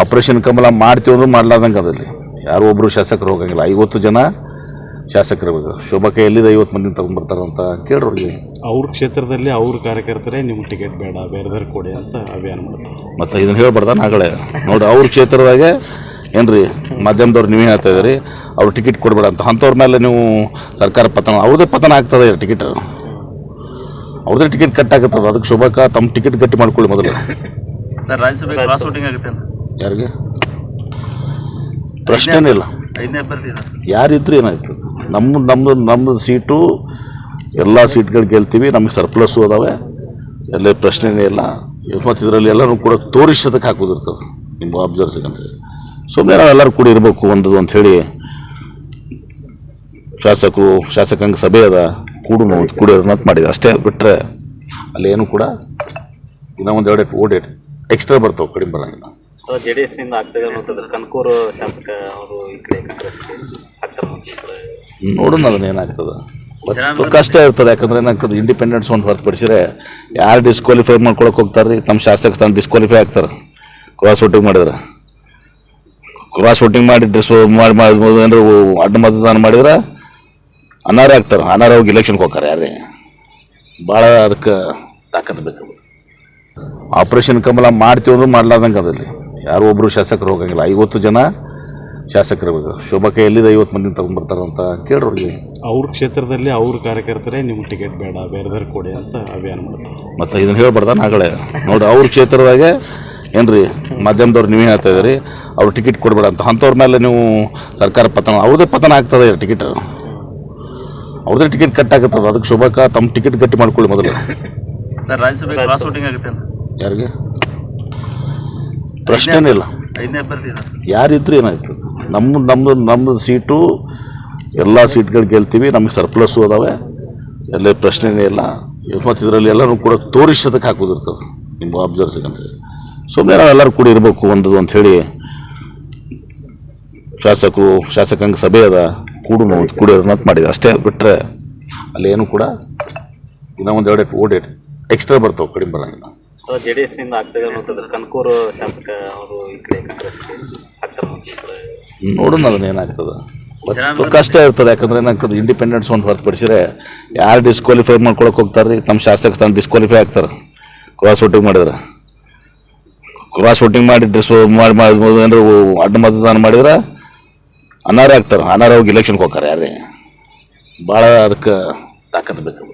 Operation ಕಮಲ ಮಾಡ್ತೀವಿ ಅಂದ್ರೆ ಮಾಡ್ಲಾರ್ದಂಗೆ ಅದಲ್ಲಿ ಯಾರೋ ಒಬ್ಬರು ಶಾಸಕರು ಹೋಗಂಗಿಲ್ಲ. ಐವತ್ತು ಜನ ಶಾಸಕರು ಶೋಭಾ ಎಲ್ಲಿದೆ ಐವತ್ತು ಮಂದಿ ತಗೊಂಡ್ಬರ್ತಾರಂತ ಕೇಳ್ರಿ ಅವ್ರ ಕ್ಷೇತ್ರದಲ್ಲಿ ಅವ್ರ ಕಾರ್ಯಕರ್ತರೇ ನಿಮ್ಗೆ ಟಿಕೆಟ್ ಬೇಡ ಬೇರೆದವ್ರು ಕೊಡಿ ಅಂತ ಅಭಿಯಾನ ಮಾಡ್ತಾರೆ. ಮತ್ತು ಇದನ್ನು ಹೇಳ್ಬಾರ್ದ ನಾಗಳೇ. ನೋಡಿ ಅವ್ರ ಕ್ಷೇತ್ರದಾಗೆ ಏನ್ರಿ ಮಾಧ್ಯಮದವ್ರು ನೀವೇ ಹೇಳ್ತಾ ಇದ್ದೀರಿ ಅವ್ರು ಟಿಕೆಟ್ ಕೊಡಬೇಡ ಅಂತ. ಅಂಥವ್ರ ಮೇಲೆ ನೀವು ಸರ್ಕಾರ ಪತನ ಅವ್ರದ್ದೇ ಪತನ ಆಗ್ತದೆ ಟಿಕೆಟ್ ಅವ್ರದ್ದೇ ಟಿಕೆಟ್ ಕಟ್ ಆಗತ್ತದ. ಅದಕ್ಕೆ ಶೋಭಾಕ ತಮ್ಮ ಟಿಕೆಟ್ ಗಟ್ಟಿ ಮಾಡ್ಕೊಳ್ಳಿ ಮೊದಲು. ಸರ್ ರಾಜ್ಯಸಭೆ ಕ್ರಾಸ್ ವೋಟಿಂಗ್ ಆಗುತ್ತೆ ಅಂತ. ಯಾರಿಗೆ? ಪ್ರಶ್ನೆನೇ ಇಲ್ಲ. ಐದನೇ ಅಭ್ಯರ್ಥಿ ಇದೆ ಯಾರಿದ್ರು ಏನಾಯ್ತು? ನಮ್ಮ ನಮ್ಮದು ನಮ್ಮದು ಸೀಟು ಎಲ್ಲ ಸೀಟ್ಗಳು ಗೆಲ್ತೀವಿ ನಮಗೆ ಸರ್ಪ್ಲಸ್ಸು ಅದಾವೆ. ಎಲ್ಲ ಪ್ರಶ್ನೆನೇ ಇಲ್ಲ. ಮತ್ತು ಇದರಲ್ಲಿ ಎಲ್ಲರೂ ಕೂಡ ತೋರಿಸೋದಕ್ಕೆ ಹಾಕೋದಿರ್ತದೆ ನಿಮ್ಮ ಅಬ್ಸರ್ವ್ಸಿಗೆ ಅಂತೇಳಿ ಸುಮ್ಮನೆ ನಾವು ಎಲ್ಲರೂ ಕೂಡ ಇರಬೇಕು ಒಂದು ಅಂಥೇಳಿ ಶಾಸಕರು ಶಾಸಕಾಂಗ ಸಭೆ ಅದ. ಕೂಡು ಕೂಡಿರೋದು ಅಂತ ಮಾಡಿದೆ. ಅಷ್ಟೇ ಬಿಟ್ಟರೆ ಅಲ್ಲಿ ಏನು ಕೂಡ ಇನ್ನೂ ಒಂದು ಎರಡು ಓಡೇಟ್. ಎಕ್ಸ್ಟ್ರಾ ಬರ್ತಾವೆ ಕಡಿಮೆ ಬರೋಂಗಿಲ್ಲ. ಜೆ ಡಿ ಎಸ್ನಿಂದ ಆಗ್ತದೆ ಅನ್ನೋಂಥದ್ದು ಕನಕೂರು ಶಾಸಕ ಅವರು ಈ ಕಡೆ ಕಾಂಗ್ರೆಸ್ ನೋಡೋಣ ಅದನ್ನ ಏನಾಗ್ತದೆ. ಕಷ್ಟ ಇರ್ತದೆ ಯಾಕಂದ್ರೆ ಏನಾಗ್ತದೆ ಇಂಡಿಪೆಂಡೆನ್ಸ್ ಒಂದು ಹೊರತುಪಡಿಸಿದ್ರೆ ಯಾರು ಡಿಸ್ಕ್ವಾಲಿಫೈ ಮಾಡ್ಕೊಳಕ್ ಹೋಗ್ತಾರೆ ರೀ ತಮ್ಮ ಶಾಸಕ ತಾನು ಡಿಸ್ಕ್ವಾಲಿಫೈ ಆಗ್ತಾರೆ ಕ್ರಾಸ್ ವೋಟಿಂಗ್ ಮಾಡಿದ್ರೆ. ಕ್ರಾಸ್ ವೋಟಿಂಗ್ ಮಾಡಿ ಡಿಸ್ ಮಾಡಿ ಮಾಡಿ ಏನಾದ್ರು ಅಡ್ಡ ಮತದಾನ ಮಾಡಿದ್ರೆ ಅನಾರ ಆಗ್ತಾರೆ ಅನಾರ ಹೋಗಿ ಇಲೆಕ್ಷನ್ಗೆ ಹೋಗ್ತಾರೆ ಯಾರೇ. ಭಾಳ ಅದಕ್ಕೆ ತಾಕತ್ ಬೇಕು. ಆಪರೇಷನ್ ಕಮಲ ಮಾಡ್ತೀವಿ ಅಂದ್ರೆ ಮಾಡ್ಲಾರ್ದಂಗೆ ಅದಲ್ಲಿ ಯಾರು ಒಬ್ಬರು ಶಾಸಕರು ಹೋಗಂಗಿಲ್ಲ. ಐವತ್ತು ಜನ ಶಾಸಕರು ಶೋಭಾ ಎಲ್ಲಿದೆ ಐವತ್ತು ಮಂದಿ ತಗೊಂಡ್ಬರ್ತಾರಂತ ಕೇಳ್ರಿ ಅವ್ರ ಕ್ಷೇತ್ರದಲ್ಲಿ ಅವ್ರ ಕಾರ್ಯಕರ್ತರೇ ನಿಮ್ಗೆ ಟಿಕೆಟ್ ಬೇಡ ಬೇರೆದವ್ರು ಕೊಡಿ ಅಂತ ಅಭಿಯಾನ ಮಾಡ್ತಾರೆ. ಮತ್ತು ಇದನ್ನು ಹೇಳ್ಬಾರ್ದ ನಾಗಳೇ. ನೋಡಿ ಅವ್ರ ಕ್ಷೇತ್ರದಾಗೆ ಏನ್ರಿ ಮಾಧ್ಯಮದವ್ರು ನೀವೇ ಹೇಳ್ತಾ ಇದ್ದೀರಿ ಅವ್ರು ಟಿಕೆಟ್ ಕೊಡಬೇಡ ಅಂತ. ಅಂಥವ್ರ ಮೇಲೆ ನೀವು ಸರ್ಕಾರ ಪತನ ಅವ್ರದ್ದೇ ಪತನ ಆಗ್ತದೆ ಟಿಕೆಟ್. ಅವ್ರದೇ ಟಿಕೆಟ್ ಕಟ್ ಆಗುತ್ತದ. ಅದಕ್ಕೆ ಶೋಭಾಕ ತಮ್ಮ ಟಿಕೆಟ್ ಗಟ್ಟಿ ಮಾಡ್ಕೊಳ್ಳಿ ಮೊದಲು. ಸರ್ ರಾಜ್ಯಸಭೆ ಕ್ರಾಸ್ ವೋಟಿಂಗ್ ಆಗುತ್ತೆ ಅಂತ. ಯಾರಿಗೆ? ಪ್ರಶ್ನೆನೇ ಇಲ್ಲ. ಐದನೇ ಅಭ್ಯರ್ಥಿ ಇದೆ. ಯಾರಿದ್ರು ಏನಾಯ್ತು? ನಮ್ಮ ನಮ್ಮದು ನಮ್ಮದು ಸೀಟು ಎಲ್ಲ ಸೀಟ್ಗಳು ಗೆಲ್ತೀವಿ ನಮಗೆ ಸರ್ಪ್ಲಸ್ಸು ಅದಾವೆ. ಎಲ್ಲ ಪ್ರಶ್ನೆನೇ ಇಲ್ಲ. ಮತ್ತು ಇದರಲ್ಲಿ ಎಲ್ಲರೂ ಕೂಡ ತೋರಿಸೋದಕ್ಕೆ ಹಾಕೋದಿರ್ತದೆ ನಿಮ್ಮ ಅಬ್ಸರ್ವ್ಸಿಗೆ ಅಂತ ಸುಮ್ಮನೆ ನಾವು ಎಲ್ಲರೂ ಕೂಡ ಇರಬೇಕು ಒಂದು ಅಂಥೇಳಿ ಶಾಸಕರು ಶಾಸಕಾಂಗ ಸಭೆ ಅದ. ಕೂಡು ಕೂಡಿರೋ ಅಂತ ಮಾಡಿದೆ ಅಷ್ಟೇ ಬಿಟ್ಟರೆ ಅಲ್ಲಿ ಏನು ಕೂಡ ಇನ್ನೂ ಒಂದು ಎರಡು ಓಟ್ ಎಕ್ಸ್ಟ್ರಾ ಬರ್ತಾವೆ ಕಡಿಮೆ ಬರೋಂಗಿಲ್ಲ. ಜೆ ಡಿ ಎಸ್ನಿಂದ ಆಗ್ತದೆ ಅನ್ನೋಂಥದ್ದು ಕನಕೂರು ಶಾಸಕ ಅವರು ಈ ಕಡೆ ಕಾಂಗ್ರೆಸ್ ನೋಡೋಣ ಅದನ್ನ ಏನಾಗ್ತದೆ. ಕಷ್ಟ ಇರ್ತದೆ ಯಾಕಂದ್ರೆ ಏನಾಗ್ತದೆ ಇಂಡಿಪೆಂಡೆನ್ಸ್ ಒಂದು ಹೊರತುಪಡಿಸಿದ್ರೆ ಯಾರು ಡಿಸ್ಕ್ವಾಲಿಫೈ ಮಾಡ್ಕೊಳಕ್ ಹೋಗ್ತಾರೆ ರೀ ತಮ್ಮ ಶಾಸಕ ತಾನು ಡಿಸ್ಕ್ವಾಲಿಫೈ ಆಗ್ತಾರೆ ಕ್ರಾಸ್ ವೋಟಿಂಗ್ ಮಾಡಿದ್ರೆ. ಕ್ರಾಸ್ ವೋಟಿಂಗ್ ಮಾಡಿ ಡಿಸ್ ಮಾಡಿ ಏನಾದ್ರು ಅಡ್ಡ ಮತದಾನ ಮಾಡಿದ್ರೆ ಅನಾರ ಆಗ್ತಾರೆ ಅನಾರ ಹೋಗಿ ಇಲೆಕ್ಷನ್ಗೆ ಹೋಗ್ತಾರೆ ಯಾರೇ. ಭಾಳ ಅದಕ್ಕೆ ತಾಕತ್ ಬೇಕು.